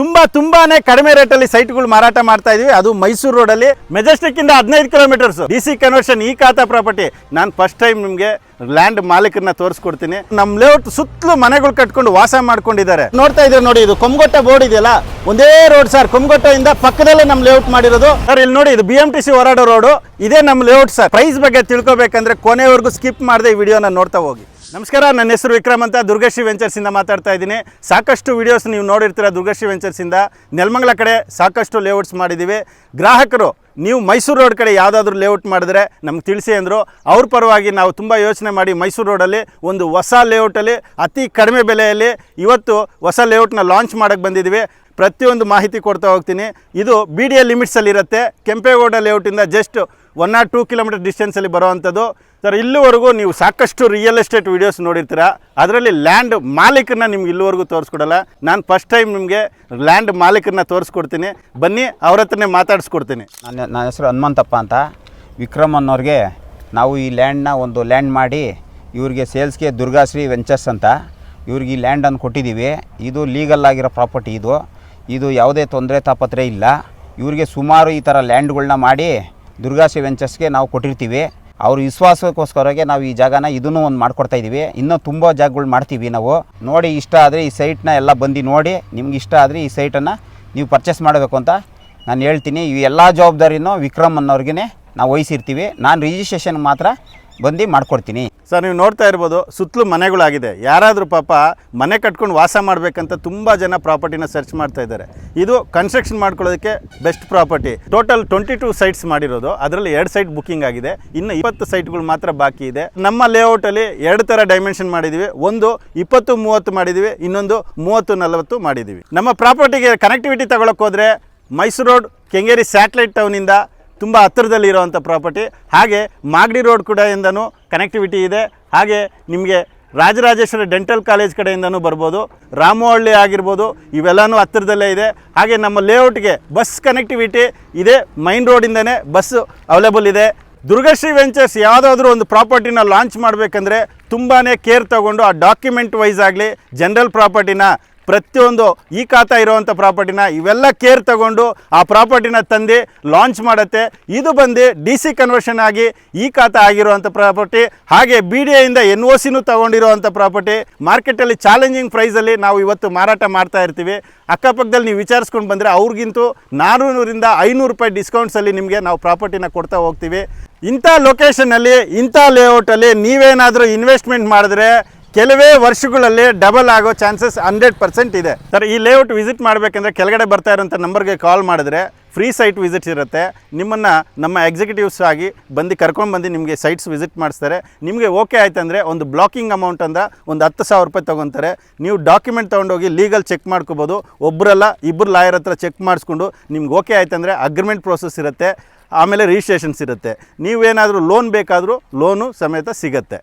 ತುಂಬಾ ತುಂಬಾನೇ ಕಡಿಮೆ ರೇಟಲ್ಲಿ ಸೈಟ್ಗಳು ಮಾರಾಟ ಮಾಡ್ತಾ ಇದೀವಿ. ಅದು ಮೈಸೂರು ರೋಡಲ್ಲಿ ಮೆಜೆಸ್ಟಿಕ್ ಇಂದ ಹದಿನೈದು ಕಿಲೋಮೀಟರ್ಸ್ ಡಿ ಸಿ ಕನ್ವರ್ಷನ್ ಈ ಖಾತಾ ಪ್ರಾಪರ್ಟಿ ನಾನು ಫಸ್ಟ್ ಟೈಮ್ ನಿಮಗೆ ಲ್ಯಾಂಡ್ ಮಾಲೀಕರನ್ನ ತೋರಿಸ್ಕೊಡ್ತೀನಿ. ನಮ್ಮ ಲೇಔಟ್ ಸುತ್ತಲೂ ಮನೆಗಳು ಕಟ್ಕೊಂಡು ವಾಸ ಮಾಡ್ಕೊಂಡಿದ್ದಾರೆ. ನೋಡ್ತಾ ಇದ್ರೆ ನೋಡಿ, ಇದು ಕೊಮ್ಗೊಟ್ಟ ಬೋರ್ಡ್ ಇದೆಯಲ್ಲ? ಒಂದೇ ರೋಡ್ ಸರ್ ಕೊಮ್ಗೊಟ್ಟದಿಂದ ಪಕ್ಕದಲ್ಲೇ ನಮ್ಮ ಲೇಔಟ್ ಮಾಡಿರೋದು. ಸರ್ ಇಲ್ಲಿ ನೋಡಿ, ಇದು ಬಿ ಎಂ ಟಿ ಸಿ ಹೊರಾಡೋ ರೋಡು ಇದೇ ನಮ್ಮ ಲೇಔಟ್ ಸರ್ ಪ್ರೈಸ್ ಬಗ್ಗೆ ತಿಳ್ಕೊಬೇಕಂದ್ರೆ ಕೊನೆವರೆಗೂ ಸ್ಕಿಪ್ ಮಾಡದೆ ವಿಡಿಯೋನ ನೋಡ್ತಾ ಹೋಗಿ. ನಮಸ್ಕಾರ, ನನ್ನ ಹೆಸರು ವಿಕ್ರಮ್ ಅಂತ ದುರ್ಗಶ್ರೀ ವೆಂಚರ್ಸಿಂದ ಮಾತಾಡ್ತಾ ಇದ್ದೀನಿ. ಸಾಕಷ್ಟು ವಿಡಿಯೋಸ್ ನೀವು ನೋಡಿರ್ತೀರ ದುರ್ಗಶ್ರೀ ವೆಂಚರ್ಸಿಂದ ನೆಲಮಂಗಲ ಕಡೆ ಸಾಕಷ್ಟು ಲೇಔಟ್ಸ್ ಮಾಡಿದ್ದೀವಿ. ಗ್ರಾಹಕರು, ನೀವು ಮೈಸೂರು ರೋಡ್ ಕಡೆ ಯಾವುದಾದ್ರೂ ಲೇಔಟ್ ಮಾಡಿದ್ರೆ ನಮ್ಗೆ ತಿಳಿಸಿ ಅಂದರು. ಅವ್ರ ಪರವಾಗಿ ನಾವು ತುಂಬ ಯೋಚನೆ ಮಾಡಿ ಮೈಸೂರು ರೋಡಲ್ಲಿ ಒಂದು ಹೊಸ ಲೇಔಟಲ್ಲಿ ಅತಿ ಕಡಿಮೆ ಬೆಲೆಯಲ್ಲಿ ಇವತ್ತು ಹೊಸ ಲೇಔಟ್ನ ಲಾಂಚ್ ಮಾಡೋಕ್ಕೆ ಬಂದಿದ್ದೀವಿ. ಪ್ರತಿಯೊಂದು ಮಾಹಿತಿ ಕೊಡ್ತಾ ಹೋಗ್ತೀನಿ. ಇದು ಬಿ ಡಿ ಎ ಲಿಮಿಟ್ಸಲ್ಲಿರುತ್ತೆ Kempegowda ಲೇಔಟಿಂದ just one or two kilometre ಡಿಸ್ಟೆನ್ಸಲ್ಲಿ ಬರೋವಂಥದ್ದು. ಸರ್ ಇಲ್ಲಿವರೆಗೂ ನೀವು ಸಾಕಷ್ಟು ರಿಯಲ್ ಎಸ್ಟೇಟ್ ವೀಡಿಯೋಸ್ ನೋಡಿರ್ತೀರ? ಅದರಲ್ಲಿ ಲ್ಯಾಂಡ್ ಮಾಲೀಕರನ್ನ ನಿಮ್ಗೆ ಇಲ್ಲಿವರೆಗೂ ತೋರಿಸ್ಕೊಡಲ್ಲ. ನಾನು ಫಸ್ಟ್ ಟೈಮ್ ನಿಮಗೆ ಲ್ಯಾಂಡ್ ಮಾಲೀಕರನ್ನ ತೋರಿಸ್ಕೊಡ್ತೀನಿ. ಬನ್ನಿ, ಅವ್ರ ಹತ್ರನೇ ಮಾತಾಡಿಸ್ಕೊಡ್ತೀನಿ. ನನ್ನ ನನ್ನ ಹೆಸರು ಹನುಮಂತಪ್ಪ ಅಂತ. ವಿಕ್ರಮ್ ಅನ್ನೋರಿಗೆ ನಾವು ಈ ಲ್ಯಾಂಡ್ನ ಒಂದು ಲ್ಯಾಂಡ್ ಮಾಡಿ ಇವ್ರಿಗೆ ಸೇಲ್ಸ್ಗೆ ದುರ್ಗಾಶ್ರೀ ವೆಂಚರ್ಸ್ ಅಂತ. ಇವ್ರಿಗೆ ಈ ಲ್ಯಾಂಡನ್ನು ಕೊಟ್ಟಿದ್ದೀವಿ. ಇದು ಲೀಗಲ್ ಆಗಿರೋ ಪ್ರಾಪರ್ಟಿ ಇದು. ಇದು ಯಾವುದೇ ತೊಂದರೆ ತಾಪತ್ರೆ ಇಲ್ಲ. ಇವರಿಗೆ ಸುಮಾರು ಈ ಥರ ಲ್ಯಾಂಡ್ಗಳನ್ನ ಮಾಡಿ ದುರ್ಗಾಶಿ ವೆಂಚರ್ಸ್ಗೆ ನಾವು ಕೊಟ್ಟಿರ್ತೀವಿ. ಅವ್ರ ವಿಶ್ವಾಸಕ್ಕೋಸ್ಕರಗೆ ನಾವು ಈ ಜಾಗನ ಇದನ್ನು ಒಂದು ಮಾಡ್ಕೊಡ್ತಾ ಇದ್ದೀವಿ ಇನ್ನೂ ತುಂಬ ಜಾಗಗಳು ಮಾಡ್ತೀವಿ ನಾವು. ನೋಡಿ ಇಷ್ಟ ಆದರೆ ಈ ಸೈಟ್ನ ಎಲ್ಲ ಬಂದು ನೋಡಿ, ನಿಮ್ಗೆ ಇಷ್ಟ ಆದರೆ ಈ ಸೈಟನ್ನು ನೀವು ಪರ್ಚೇಸ್ ಮಾಡಬೇಕು ಅಂತ ನಾನು ಹೇಳ್ತೀನಿ. ಈ ಎಲ್ಲ ಜವಾಬ್ದಾರಿನೂ ವಿಕ್ರಮ್ ಅನ್ನೋರ್ಗೆ ನಾವು ವಹಿಸಿರ್ತೀವಿ. ನಾನು ರಿಜಿಸ್ಟ್ರೇಷನ್ ಮಾತ್ರ ಬಂದು ಮಾಡ್ಕೊಡ್ತೀನಿ. ಸರ್, ನೀವು ನೋಡ್ತಾ ಇರ್ಬೋದು, ಸುತ್ತಲೂ ಮನೆಗಳಾಗಿದೆ. ಯಾರಾದರೂ ಪಾಪ ಮನೆ ಕಟ್ಕೊಂಡು ವಾಸ ಮಾಡಬೇಕಂತ ತುಂಬ ಜನ ಪ್ರಾಪರ್ಟಿನ ಸರ್ಚ್ ಮಾಡ್ತಾ ಇದ್ದಾರೆ. ಇದು ಕನ್ಸ್ಟ್ರಕ್ಷನ್ ಮಾಡ್ಕೊಳ್ಳೋದಕ್ಕೆ best property. Total twenty two sites ಮಾಡಿರೋದು. ಅದರಲ್ಲಿ ಎರಡು ಸೈಟ್ ಬುಕಿಂಗ್ ಆಗಿದೆ. ಇನ್ನು ಇಪ್ಪತ್ತು ಸೈಟ್ಗಳು ಮಾತ್ರ ಬಾಕಿ ಇದೆ. ನಮ್ಮ ಲೇಔಟಲ್ಲಿ ಎರಡು ಥರ ಡೈಮೆನ್ಷನ್ ಮಾಡಿದ್ದೀವಿ ಒಂದು ಇಪ್ಪತ್ತು, ಮೂವತ್ತು ಮಾಡಿದ್ದೀವಿ ಇನ್ನೊಂದು ಮೂವತ್ತು, ನಲವತ್ತು ಮಾಡಿದ್ದೀವಿ ನಮ್ಮ ಪ್ರಾಪರ್ಟಿಗೆ ಕನೆಕ್ಟಿವಿಟಿ ತಗೊಳಕ್ಕೆ ಹೋದರೆ ಮೈಸೂರು ರೋಡ್, ಕೆಂಗೇರಿ ಸ್ಯಾಟಲೈಟ್ ಟೌನಿಂದ ತುಂಬ ಹತ್ತಿರದಲ್ಲಿ ಇರೋವಂಥ ಪ್ರಾಪರ್ಟಿ. ಹಾಗೆ ಮಾಗಡಿ ರೋಡ್ ಕೂಡ ಇಂದನೂ ಕನೆಕ್ಟಿವಿಟಿ ಇದೆ. ಹಾಗೆ ನಿಮಗೆ ರಾಜರಾಜೇಶ್ವರಿ ಡೆಂಟಲ್ ಕಾಲೇಜ್ ಕಡೆಯಿಂದನೂ ಬರ್ಬೋದು. ರಾಮವಳ್ಳಿ ಆಗಿರ್ಬೋದು, ಇವೆಲ್ಲನೂ ಹತ್ತಿರದಲ್ಲೇ ಇದೆ. ಹಾಗೆ ನಮ್ಮ ಲೇಔಟ್ಗೆ ಬಸ್ ಕನೆಕ್ಟಿವಿಟಿ ಇದೆ. ಮೈನ್ ರೋಡಿಂದನೇ ಬಸ್ಸು ಅವೈಲೇಬಲ್ ಇದೆ. ದುರ್ಗಶ್ರೀ ವೆಂಚರ್ಸ್ ಯಾವುದಾದ್ರೂ ಒಂದು ಪ್ರಾಪರ್ಟಿನ ಲಾಂಚ್ ಮಾಡಬೇಕಂದ್ರೆ ತುಂಬಾ ಕೇರ್ ತಗೊಂಡು ಆ ಡಾಕ್ಯುಮೆಂಟ್ ವೈಸ್ ಆಗಲಿ ಜನರಲ್ ಪ್ರಾಪರ್ಟಿನ ಪ್ರತಿಯೊಂದು ಈ ಖಾತಾ ಇರುವಂಥ ಪ್ರಾಪರ್ಟಿನ ಇವೆಲ್ಲ ಕೇರ್ ತಗೊಂಡು ಆ ಪ್ರಾಪರ್ಟಿನ ತಂದು ಲಾಂಚ್ ಮಾಡುತ್ತೆ. ಇದು ಬಂದು ಡಿ ಸಿ ಕನ್ವರ್ಷನ್ ಆಗಿ ಈ ಖಾತಾ ಆಗಿರುವಂಥ ಪ್ರಾಪರ್ಟಿ, ಹಾಗೆ ಬಿ ಡಿ ಎಯಿಂದ ಎನ್ ಒ ಸಿನೂ ತೊಗೊಂಡಿರುವಂಥ ಪ್ರಾಪರ್ಟಿ. ಮಾರ್ಕೆಟಲ್ಲಿ ಚಾಲೆಂಜಿಂಗ್ ಪ್ರೈಸಲ್ಲಿ ನಾವು ಇವತ್ತು ಮಾರಾಟ ಮಾಡ್ತಾ ಇರ್ತೀವಿ. ಅಕ್ಕಪಕ್ಕದಲ್ಲಿ ನೀವು ವಿಚಾರಿಸ್ಕೊಂಡು ಬಂದರೆ ಅವ್ರಿಗಿಂತೂ ನಾನ್ನೂರಿಂದ ಐನೂರು ರೂಪಾಯಿ ಡಿಸ್ಕೌಂಟ್ಸಲ್ಲಿ ನಿಮಗೆ ನಾವು ಪ್ರಾಪರ್ಟಿನ ಕೊಡ್ತಾ ಹೋಗ್ತೀವಿ. ಇಂಥ ಲೊಕೇಶನಲ್ಲಿ ಇಂಥ ಲೇಔಟಲ್ಲಿ ನೀವೇನಾದರೂ ಇನ್ವೆಸ್ಟ್ಮೆಂಟ್ ಮಾಡಿದ್ರೆ ಕೆಲವೇ ವರ್ಷಗಳಲ್ಲಿ ಡಬಲ್ ಆಗೋ ಚಾನ್ಸಸ್ ಹಂಡ್ರೆಡ್ ಪರ್ಸೆಂಟ್ ಇದೆ. ಸರ್, ಈ ಲೇಔಟ್ ವಿಸಿಟ್ ಮಾಡಬೇಕಂದ್ರೆ ಕೆಳಗಡೆ ಬರ್ತಾ ಇರೋಂಥ ನಂಬರ್ಗೆ ಕಾಲ್ ಮಾಡಿದ್ರೆ ಫ್ರೀ ಸೈಟ್ ವಿಸಿಟ್ಸ್ ಇರುತ್ತೆ. ನಿಮ್ಮನ್ನು ನಮ್ಮ ಎಕ್ಸಿಕ್ಯೂಟಿವ್ಸ್ ಆಗಿ ಬಂದು ಕರ್ಕೊಂಡು ಬಂದು ನಿಮಗೆ ಸೈಟ್ಸ್ ವಿಸಿಟ್ ಮಾಡಿಸ್ತಾರೆ. ನಿಮಗೆ ಓಕೆ ಆಯ್ತಂದರೆ ಒಂದು ಬ್ಲಾಕಿಂಗ್ ಅಮೌಂಟ್ ಅಂದ್ರೆ ಒಂದು ಹತ್ತು ಸಾವಿರ ರೂಪಾಯಿ ತೊಗೊತಾರೆ. ನೀವು ಡಾಕ್ಯುಮೆಂಟ್ ತೊಗೊಂಡೋಗಿ ಲೀಗಲ್ ಚೆಕ್ ಮಾಡ್ಕೋಬೋದು. ಒಬ್ಬರಲ್ಲ ಇಬ್ಬರು ಲಾಯರ್ ಹತ್ರ ಚೆಕ್ ಮಾಡಿಸ್ಕೊಂಡು ನಿಮ್ಗೆ ಓಕೆ ಆಯ್ತಂದರೆ ಅಗ್ರಿಮೆಂಟ್ ಪ್ರೋಸೆಸ್ ಇರುತ್ತೆ. ಆಮೇಲೆ ರಿಜಿಸ್ಟ್ರೇಷನ್ಸ್ ಇರುತ್ತೆ. ನೀವೇನಾದರೂ ಲೋನ್ ಬೇಕಾದರೂ ಲೋನು ಸಮೇತ ಸಿಗುತ್ತೆ.